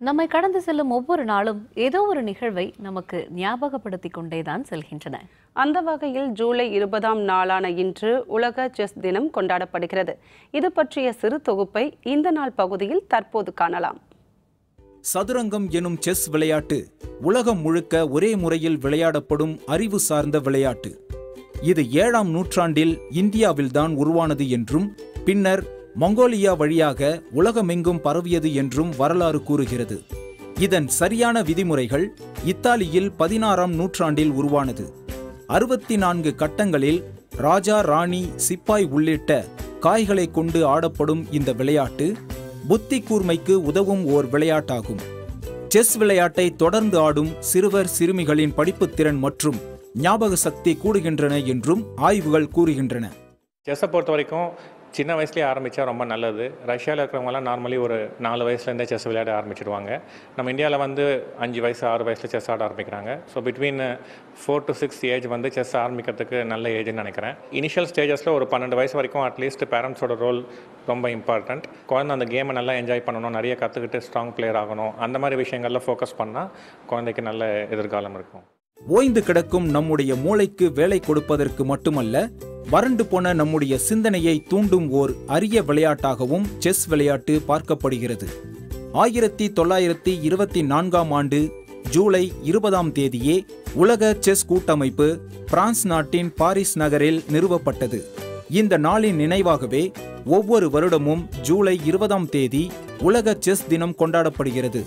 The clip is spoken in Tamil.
நம்மை கடந்து செல்லும் ஒவ்வொரு நாளும் ஏதோ ஒரு நிகழ்வை நமக்கு ஞாபகப்படுத்திக் கொண்டேதான் செல்கின்றன. அந்த வகையில் ஜூலை இருபதாம் நாளான இன்று உலக செஸ் தினம் கொண்டாடப்படுகிறது. இது பற்றிய சிறு தொகுப்பை இந்த நாள் பகுதியில் தற்போது காணலாம். சதுரங்கம் எனும் செஸ் விளையாட்டு உலகம் முழுக்க ஒரே முறையில் விளையாடப்படும் அறிவு சார்ந்த விளையாட்டு. இது ஏழாம் நூற்றாண்டில் இந்தியாவில்தான் உருவானது என்றும் பின்னர் மங்கோலியா வழியாக உலகமெங்கும் பரவியது என்றும் வரலாறு கூறுகிறது. இதன் சரியான விதிமுறைகள் இத்தாலியில் பதினாறாம் நூற்றாண்டில் உருவானது. அறுபத்தி நான்கு கட்டங்களில் ராஜா ராணி சிப்பாய் உள்ளிட்ட காய்களை கொண்டு ஆடப்படும் இந்த விளையாட்டு புத்தி கூர்மைக்கு உதவும் ஓர் விளையாட்டாகும். செஸ் விளையாட்டை தொடர்ந்து ஆடும் சிறுவர் சிறுமிகளின் படிப்புத்திறன் மற்றும் ஞாபக சக்தி கூடுகின்றன என்றும் ஆய்வுகள் கூறுகின்றன. செஸ்ஸை பொறுத்த வரைக்கும் சின்ன வயசுலேயே ஆரம்பித்தா ரொம்ப நல்லது. ரஷ்யாவில் இருக்கிறவங்கலாம் நார்மலி ஒரு நாலு வயசுலேருந்தே செஸ் விளையாட ஆரம்பிச்சிடுவாங்க நம்ம இந்தியாவில் வந்து அஞ்சு வயசு ஆறு வயசில் செஸ் ஆட ஆரம்பிக்கிறாங்க. So between four to six age வந்து செஸ் ஆரம்பிக்கிறதுக்கு நல்ல ஏஜ்னு நினைக்கிறேன். இனிஷியல் ஸ்டேஜஸில் ஒரு பன்னெண்டு வயசு வரைக்கும் அட்லீஸ்ட் பேரண்ட்ஸோட ரோல் ரொம்ப இம்பார்ட்டண்ட் குழந்தை அந்த கேமை நல்லா என்ஜாய் பண்ணணும் நிறைய கற்றுக்கிட்டு ஸ்ட்ராங் பிளேயர் ஆகணும் அந்த மாதிரி விஷயங்களில் ஃபோக்கஸ் பண்ணால் குழந்தைக்கு நல்ல எதிர்காலம் இருக்கும். ஓய்ந்து கிடக்கும் நம்முடைய மூளைக்கு வேலை கொடுப்பதற்கு மட்டுமல்ல வறண்டு போன நம்முடைய சிந்தனையை தூண்டும் ஓர் அரிய விளையாட்டாகவும் செஸ் விளையாட்டு பார்க்கப்படுகிறது. ஆயிரத்தி தொள்ளாயிரத்தி இருபத்தி நான்காம் ஆண்டு ஜூலை இருபதாம் தேதியே உலக செஸ் கூட்டமைப்பு பிரான்ஸ் நாட்டின் பாரிஸ் நகரில் நிறுவப்பட்டது. இந்த நாளின் நினைவாகவே ஒவ்வொரு வருடமும் ஜூலை இருபதாம் தேதி உலக செஸ் தினம் கொண்டாடப்படுகிறது.